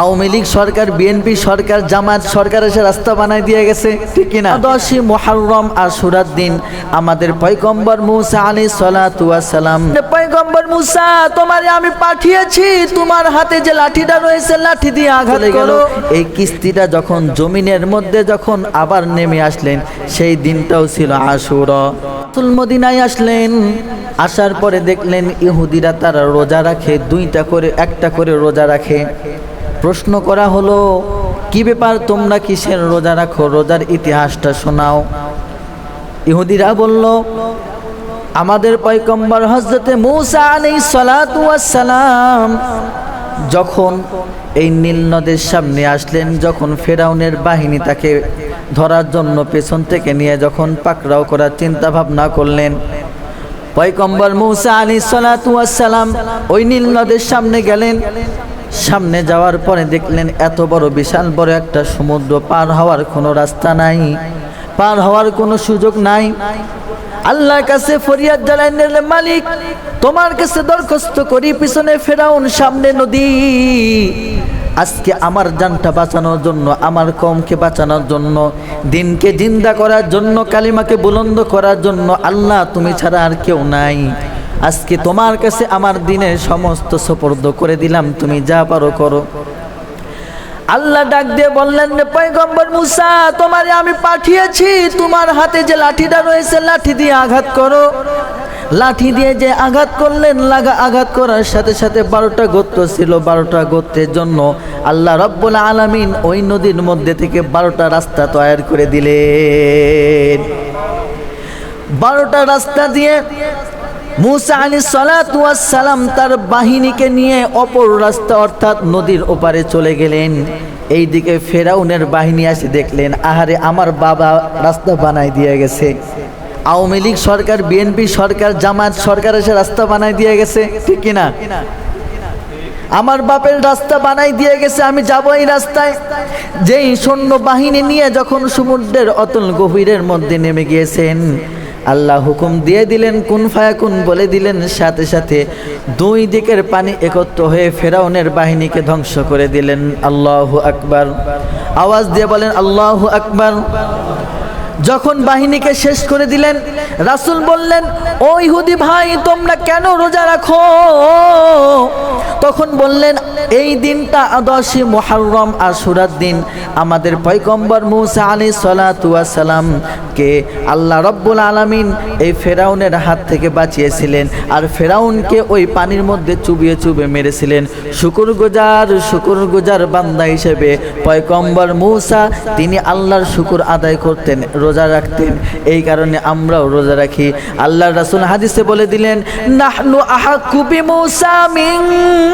আওয়ামী লীগ সরকার বিএনপি সরকার জামাত সরকার এসে রাস্তা বানাই দিয়ে গেছে ঠিক কিনা? দশই মোহাররম আর সুরাত দিন আমাদের পয়গম্বর মুসা আলী সালাম। পয়গম্বর মুসা তোমারে আমি পাঠিয়েছি তোমার হাতে যে লাঠিটা রয়েছে লাঠি দিয়ে আঘাত করো। এই কিস্তিটা যখন জমিনের মধ্যে যখন আবার নেমে আসলেন সেই দিনটাও ছিল আশুরা। মদিনায় আসলেন আসার পরে দেখলেন ইহুদিরা তারা রোজা রাখে দুইটা করে একটা করে রোজা রাখে। প্রশ্ন করা হলো, কি ব্যাপার তোমরা কিসের রোজা রাখো? রোজার ইতিহাসটা শোনাও। ইহুদিরা বলল, আমাদের পয়কম্বর হজরতে মৌসা আলাই সালাম যখন এই নীল নদের সামনে আসলেন, যখন ফেরাউনের বাহিনী তাকে ধরার জন্য পেছন থেকে নিয়ে যখন পাকড়াও করার চিন্তা ভাবনা করলেন পয়কম্বর মৌসা আলী সালাম ওই নীল নদের সামনে গেলেন। সামনে যাওয়ার পরে দেখলেন এত বড় বিশাল বড় একটা সমুদ্র পার হওয়ার কোনো রাস্তা নাই। পার হওয়ার কোনো সুযোগ নাই। আল্লাহর কাছে ফরিয়াদ জানাইলেন মালিক, তোমার কাছে দরখাস্ত করি, পিছনে ফেরাউন, সামনে নদী। আজকে আমার জানটা বাঁচানোর জন্য, আমার কমকে বাঁচানোর জন্য, দিনকে জিন্দা করার জন্য, কালিমাকে বুলন্দ করার জন্য আল্লাহ তুমি ছাড়া আর কেউ নাই। আজকে তোমার কাছে আমার দিনের সমস্ত সোপর্দ করে দিলাম, তুমি যা পারো করো। আল্লাহ ডাক দিয়ে বললেন পয়গম্বর মুসা, তোমারে আমি পাঠিয়েছি, তোমার হাতে যে লাঠিটা রয়েছে, লাঠি দিয়ে আঘাত করো। লাঠি দিয়ে যে আঘাত করলেন, লাগা আঘাত করার সাথে সাথে বারোটা গোত্র ছিল, বারোটা গোত্রের জন্য আল্লাহ রব্বুল আলামিন ওই নদীর মধ্যে থেকে বারোটা রাস্তা তৈরি করে দিলেন। বারোটা রাস্তা দিয়ে মুসা আলী সালাম তার বাহিনীকে নিয়ে অপর রাস্তা অর্থাৎ নদীর ওপারে চলে গেলেন। এই দিকে ফেরাউনের বাহিনী আসে দেখলেন, আহারে, আমার বাবা রাস্তা বানাই দিয়ে গেছে। আওয়ামী লীগ সরকার, বিএনপি সরকার, জামায়াত সরকার এসে রাস্তা বানাই দিয়ে গেছে, ঠিক কিনা? আমার বাপের রাস্তা বানাই দিয়ে গেছে, আমি যাব এই রাস্তায়। যেই সৈন্য বাহিনী নিয়ে যখন সমুদ্রের অতল গভীরের মধ্যে নেমে গিয়েছেন আল্লাহ হুকুম দিয়ে দিলেন, কুন ফায়াকুন বলে দিলেন, সাথে সাথে দুই দিকের পানি একত্র হয়ে ফেরাউনের বাহিনীকে ধ্বংস করে দিলেন। আল্লাহ আকবার। আওয়াজ দিয়ে বলেন, আল্লাহ আকবার। যখন বাহিনীকে শেষ করে দিলেন, রাসুল বললেন, ও ইহুদি ভাই, তোমরা কেন রোজা রাখো? তখন বললেন, এই দিনটা দশই মোহারম আশুরার দিন। আমাদের পয়গম্বর মুসা আলী সালাম কে আল্লাহ রব্বুল আলামিন এই ফেরাউনের হাত থেকে বাঁচিয়েছিলেন আর ফেরাউনকে ওই পানির মধ্যে চুবিয়ে চুবে মেরেছিলেন। শুকুর গুজার শুকুর গুজার বান্দা হিসেবে পয়গম্বর মুসা তিনি আল্লাহর শুকুর আদায় করতেন, রোজা রাখতেন। এই কারণে আমরাও রোজা রাখি। আল্লাহ রাসুল হাদিসে বলে দিলেন, নাহনু আহাক্কু বিমূসা মিনকুম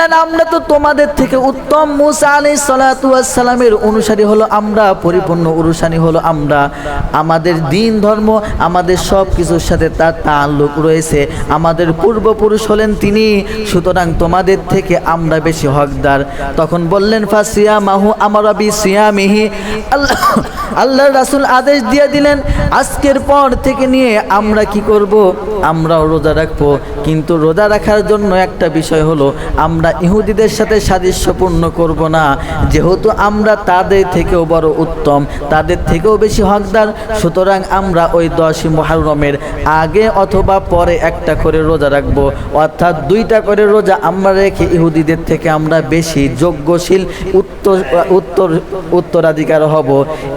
বললেন, আমরা তো তোমাদের থেকে উত্তম মুসা আলাইহিস সালাতু ওয়াস সালামের অনুসারী হলো আমরা, পরিপূর্ণ অনুসারী হলো আমরা। আমাদের দিন ধর্ম, আমাদের সব কিছুর সাথে তার তাল্লুক রয়েছে। আমাদের পূর্বপুরুষ হলেন তিনি, সুতরাং তোমাদের থেকে আমরা বেশি হকদার। তখন বললেন ফাসিয়া মাহু আমার রবি সিয়ামিহি। আল্লাহ আল্লাহ রাসুল আদেশ দিয়ে দিলেন, আজকের পর থেকে নিয়ে আমরা কি করব? আমরাও রোজা রাখব। কিন্তু রোজা রাখার জন্য একটা বিষয় হলো, আমরা ইহুদিদের সাথে সাদৃশ্যপূর্ণ করব না। যেহেতু আমরা তাদের থেকেও বড় উত্তম, তাদের থেকেও বেশি হকদার, সুতরাং আমরা ওই দশই মহারমের আগে অথবা পরে একটা করে রোজা রাখব। অর্থাৎ দুইটা করে রোজা আমরা রেখে ইহুদিদের থেকে আমরা বেশি যোগ্যশীল উত্তর উত্তর, উত্তরাধিকার হব।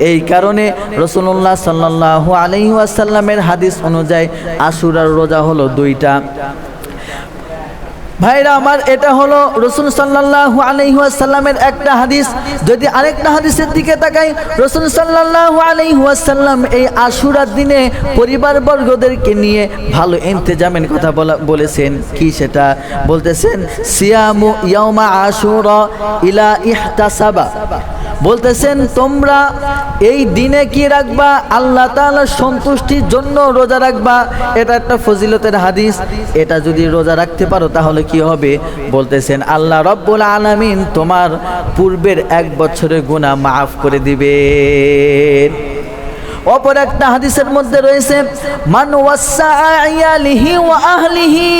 এই কারণে রসুল্লাহ সাল্লাহ আলহিহাসাল্লামের হাদিস অনুযায়ী আশুরার রোজা হলো দুইটা। ভাইরা আমার, এটা হলো রসুল সাল্লাহ আলহিহাসাল্লামের একটা হাদিস। যদি আরেকটা হাদিসের দিকে তাকাই, রসুল সাল্লাহ আলহিহাসাল্লাম এই আশুরার দিনে পরিবারবর্গদেরকে নিয়ে ভালো ইন্তেজামের কথা বলা বলেছেন। কি সেটা? বলতেছেন, সিয়ামু ইয়ামা আশুরা ইলা ইহতাসাবা। বলতেছেন, তোমরা এই দিনে কি রাখবা? আল্লাহ তাআলার সন্তুষ্টির জন্য রোজা রাখবা? এটা একটা ফজিলতের হাদিস। এটা যদি রোজা রাখতে পারো তাহলে কি হবে? বলতেছেন, আল্লাহ রব্বুল আলামিন তোমার পূর্বের এক বছরের গুনাহ মাফ করে দিবেন। অপর একটা হাদিসের মধ্যে রয়েছে, মান ওয়াসা আয়ালিহি ওয়া আহলিহি।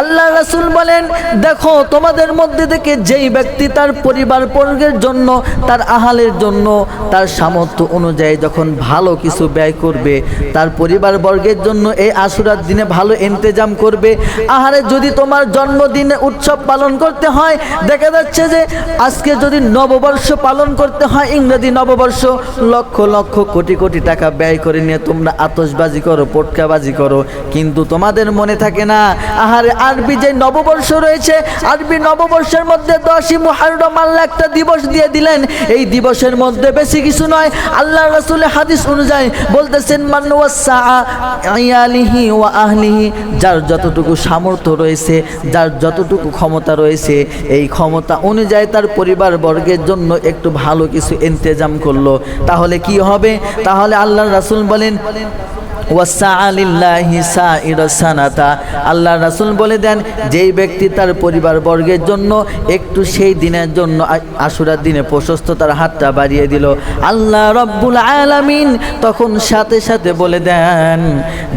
আল্লাহ রাসুল বলেন, দেখো, তোমাদের মধ্যে থেকে যেই ব্যক্তি তার পরিবার বর্গের জন্য, তার আহালের জন্য, তার সামর্থ্য অনুযায়ী যখন ভালো কিছু ব্যয় করবে, তার পরিবার বর্গের জন্য এই আশুরার দিনে ভালো ইন্তজাম করবে। আহারে, যদি তোমার জন্মদিনে উৎসব পালন করতে হয়, দেখা যাচ্ছে যে আজকে যদি নববর্ষ পালন করতে হয়, ইংরেজি নববর্ষ, লক্ষ লক্ষ কোটি কোটি টাকা ব্যয় করে নিয়ে তোমরা আতসবাজি করো, পটকাবাজি করো, কিন্তু তোমাদের মনে থাকে না, আহারে আরবি যে নববর্ষ রয়েছে, আরবি নববর্ষের মধ্যে দশই মুহাররম আল্লাহ একটা দিবস দিয়ে দিলেন। এই দিবসের মধ্যে বেশি কিছু নয় আল্লাহ রাসূলের হাদিস অনুযায়ী বলতেছেন, মান আয়ালিহি ওয়া আহলিহি যার যতটুকু সামর্থ্য রয়েছে, যার যতটুকু ক্ষমতা রয়েছে, এই ক্ষমতা অনুযায়ী তার পরিবার বর্গের জন্য একটু ভালো কিছু ইন্তজাম করল। তাহলে কি হবে? তাহলে আল্লাহ রাসূল বলেন আল্লাহ রাসুল বলে দেন, যেই ব্যক্তি তার পরিবার বর্গের জন্য একটু সেই দিনের জন্য আশুরার দিনে প্রশস্ত তার হাতটা বাড়িয়ে দিল। আল্লাহ রব্বুল আলামিন তখন সাথে সাথে বলে দেন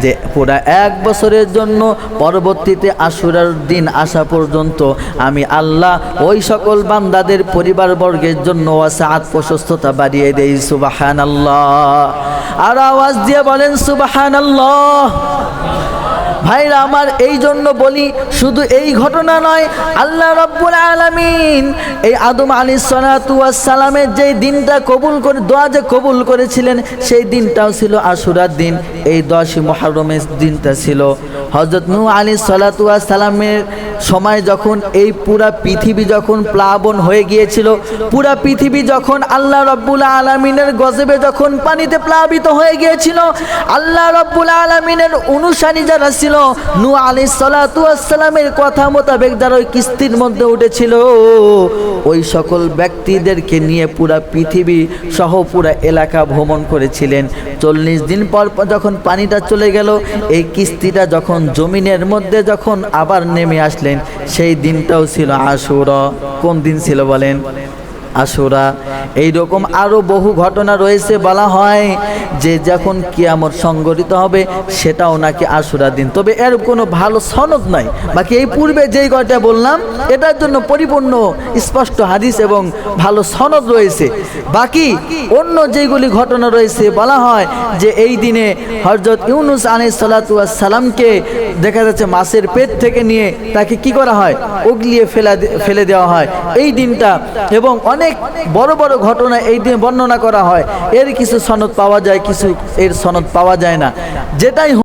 যে, পুরা এক বছরের জন্য পরবর্তীতে আশুরার দিন আসা পর্যন্ত আমি আল্লাহ ওই সকল বান্দাদের পরিবার বর্গের জন্য সাত প্রশস্ততা বাড়িয়ে দেই সুবাহান আল্লাহ আর আওয়াজ দিয়ে বলেন সুবাহান আল্লাহ ভাইরা, আমার এই জন্য বলি, শুধু এই ঘটনা নয়, আল্লাহ রব্বুল আলমিন এই আদম আলী সালামের যে দিনটা কবুল করে, দোয়া যে কবুল করেছিলেন, সেই দিনটাও ছিল আশুরার দিন। এই দশই মহারমের দিনটা ছিল। হজরত নু আলী সালামের সময় যখন এই পুরা পৃথিবী যখন প্লাবন হয়ে গিয়েছিল, পুরা পৃথিবী যখন আল্লাহ রব্বুল আলমিনের গজবে যখন পানিতে প্লাবিত হয়ে গিয়েছিল, আল্লাহ রব্বুল আলমিনের অনুসারী যারা ছিল নু আলি সালামের কথা মোতাবেক যারা ওই কিস্তির মধ্যে উঠেছিল, ওই সকল ব্যক্তিদেরকে নিয়ে পুরা পৃথিবী সহ পুরা এলাকা ভ্রমণ করেছিলেন। চল্লিশ দিন পর যখন পানিটা চলে গেল, এই কিস্তিটা যখন জমিনের মধ্যে যখন আবার নেমে আসলেন সেই দিনটাও ছিল আশুরা। কোন দিন ছিল বলেন? আশুরা এইরকম আরও বহু ঘটনা রয়েছে বলা হয় যে যখন কিয়ামত সংগঠিত হবে সেটাও নাকি আশুরা দিন। তবে এর কোনো ভালো সনদ নাই। বাকি এই পূর্বে যেই কয়টা বললাম, এটার জন্য পরিপূর্ণ স্পষ্ট হাদিস এবং ভালো সনদ রয়েছে। বাকি অন্য যেগুলি ঘটনা রয়েছে বলা হয় যে এই দিনে হজরত ইউনুস আলী সালাতামকে দেখা যাচ্ছে মাছের পেট থেকে নিয়ে তাকে কি করা হয়? উগলিয়ে ফেলা ফেলে দেওয়া হয়। এই দিনটা এবং অনেক বড় বড় ঘটনা এই দিনে বর্ণনা করা হয়। এর কিছু সনদ পাওয়া যায়, কিছু এর সনদ পাওয়া যায় না। যেটাই